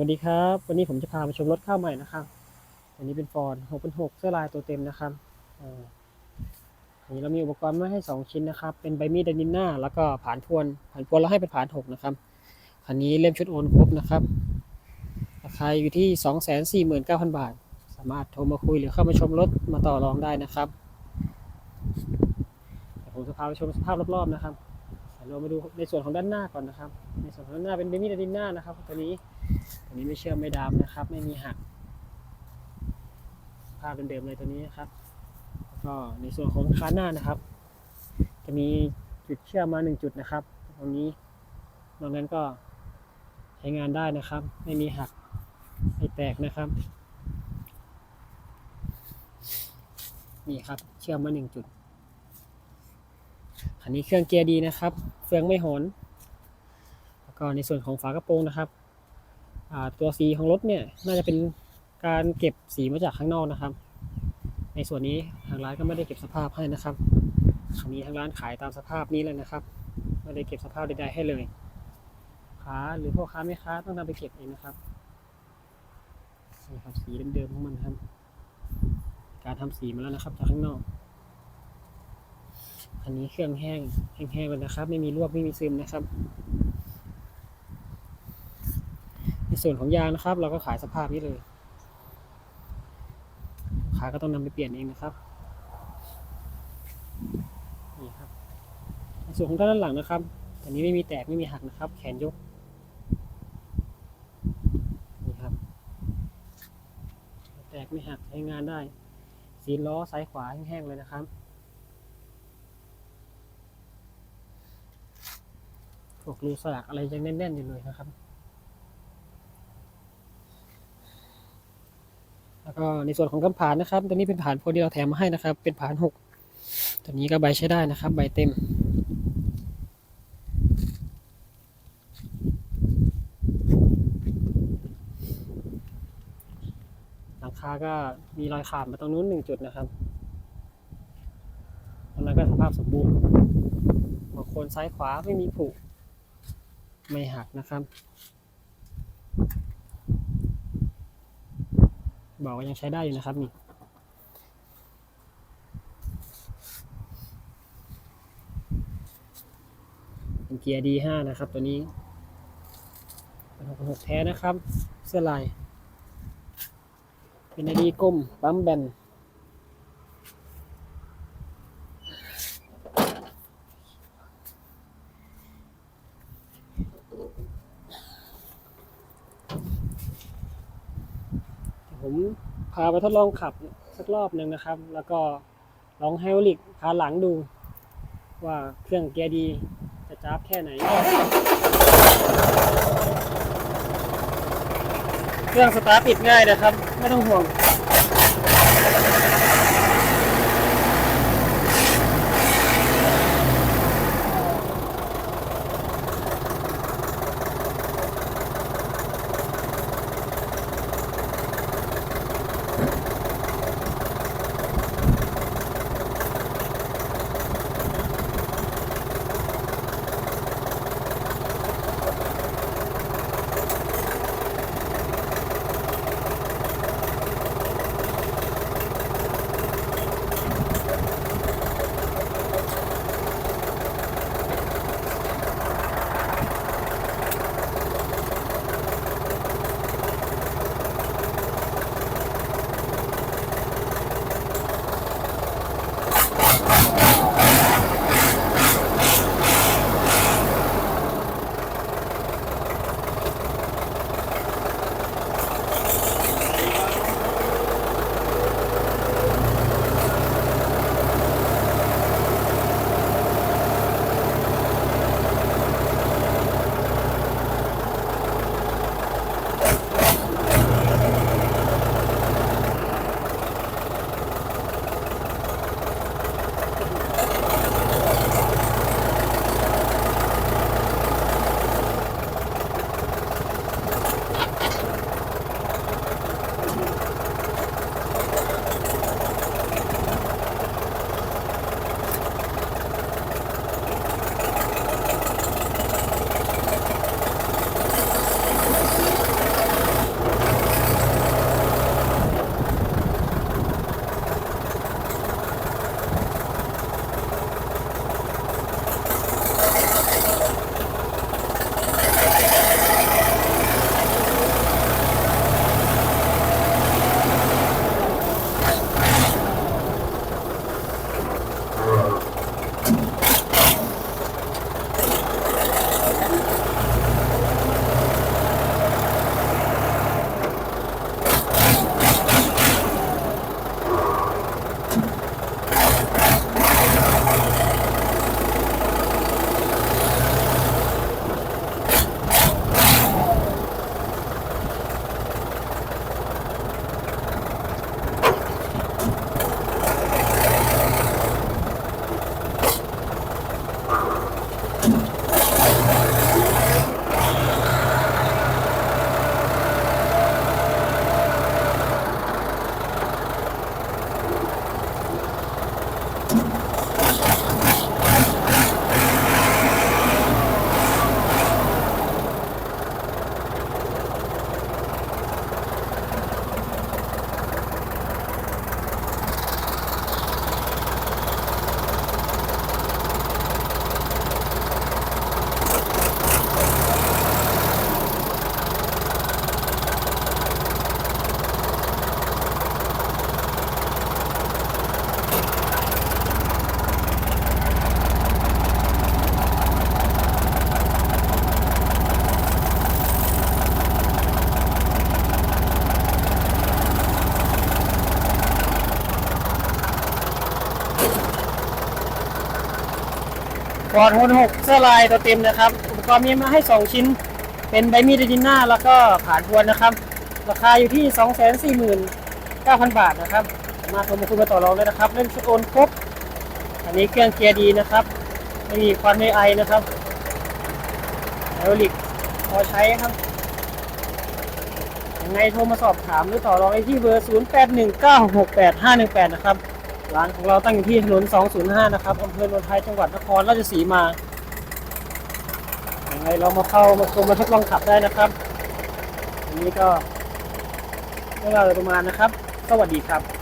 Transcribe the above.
วัสดีครับ วันนี้ผมจะพามาชมรถข้าวใหม่นะครับอันนี้เป็นฟอร์ด6เป็น6เสื้อลายตัวเต็มนะครับอ่าอันนี้เรามีอุปกรณ์มาให้ 2 ชิ้นนะครับ เป็นใบมีดแดนินหน้า แล้วก็ผานทวน ผานทวนเราให้เป็นผาน6นะครับคันนี้เล่มชุดโอนครบนะครับ ราคาอยู่ที่ 249,000 บาท สามารถโทรมาคุยหรือเข้ามาชมรถมาต่อรองได้นะครับ ผมจะพาไปชมสภาพรอบๆนะครับ เรามาดูในส่วนของด้านหน้าก่อนนะครับ ในส่วนของด้านหน้าเป็นเบมี่ดาดินหน้านะครับตัวนี้ตัวนี้ไม่เชื่อมไม่ดามนะครับ ไม่มีหักภาพเดิมเลยตัวนี้นะครับแล้วก็ในส่วนของคานหน้านะครับ จะมีจุดเชื่อมมาหนึ่งจุดนะครับ ตรงนี้นอกนั้นก็ใช้งานได้นะครับ ไม่มีหักไม่แตกนะครับนี่ครับ เชื่อมมาหนึ่งจุด อันนี้เครื่องเกียร์ดีนะครับ เฟืองไม่หอนแล้วก็ในส่วนของฝากระโปรงนะครับตัวสีของรถเนี่ยน่าจะเป็นการเก็บสีมาจากข้างนอกนะครับ ในส่วนนี้ทางร้านก็ไม่ได้เก็บสภาพให้นะครับอันนี้ทางร้านขายตามสภาพนี้เลยนะครับ ไม่ได้เก็บสภาพใดๆให้เลยค้าหรือพ่อค้าแม่ค้าต้องนำไปเก็บเองนะครับนี่ครับสีเดิมๆของมันครับ การทำสีมาแล้วนะครับจากข้างนอก อันนี้เครื่องแห้งแห้งๆเลยนะครับ ไม่มีรวบไม่มีซึมนะครับ ในส่วนของยางนะครับ เราก็ขายสภาพนี้เลยลูกค้าก็ต้องนำไปเปลี่ยนเองนะครับนี่ครับในส่วนของด้านหลังนะครับอันนี้ไม่มีแตกไม่มีหักนะครับ แขนยกนี่ครับ แตกไม่หักใช้งานได้สีล้อซ้ายขวาแห้งๆเลยนะครับ วกรูสลักอะไรยังแน่นๆอยู่เลยนะครับ แล้วก็ในส่วนของกำผานนะครับ ตัวนี้เป็นผานโพที่เราแถมมาให้นะครับ เป็นผานหกตัวนี้ก็ใบใช้ได้นะครับ ใบเต็มหลังคาก็มีรอยขาดมาตรงนู้นหนึ่งจุดนะครับตรงนั้นก็สภาพสมบูรณ์หัวโคนซ้ายขวาไม่มีผุ ไม่หักนะครับ บอกว่ายังใช้ได้อยู่นะครับนี่เป็นเกียร์ D5 นะครับตัวนี้เป็นหกแท้นะครับ เสื้อลาย เป็นไอดีก้มปั๊มแบน ผมพาไปทดลองขับสักรอบหนึ่งนะครับ แล้วก็ลองไฮดรอลิกพาหลังดู ว่าเครื่องเกียร์ดีจะจ้าบแค่ไหน เครื่องสตาร์ทติดง่ายนะครับ ไม่ต้องห่วง ฟอร์ดหกเสื้อลายตัวเต็มนะครับ อุปกรณ์มีมาให้ 2 ชิ้น เป็นใบมีดดิจิน่าแล้วก็ผ่านทวนนะครับ ราคาอยู่ที่ 249,000 บาทนะครับ มาโทรมาคุยมาต่อรองได้นะครับ เล่นชุดโอนครบ อันนี้เครื่องเกียร์ดีนะครับ ไม่มีควันไม่ไอนะครับไอโอลิกพอใช้ครับยังไงโทรมาสอบถามหรือต่อรองได้ที่เบอร์ 0819685518 นะครับ ร้านของเราตั้งอยู่ที่ถนน 205 นะครับอำเภอโนนไทยจังหวัดนครราชสีมายังไงเรามาเข้ามาชมมาทดลองขับได้นะครับ อันนี้ก็เรื่องราวประมาณนะครับ สวัสดีครับ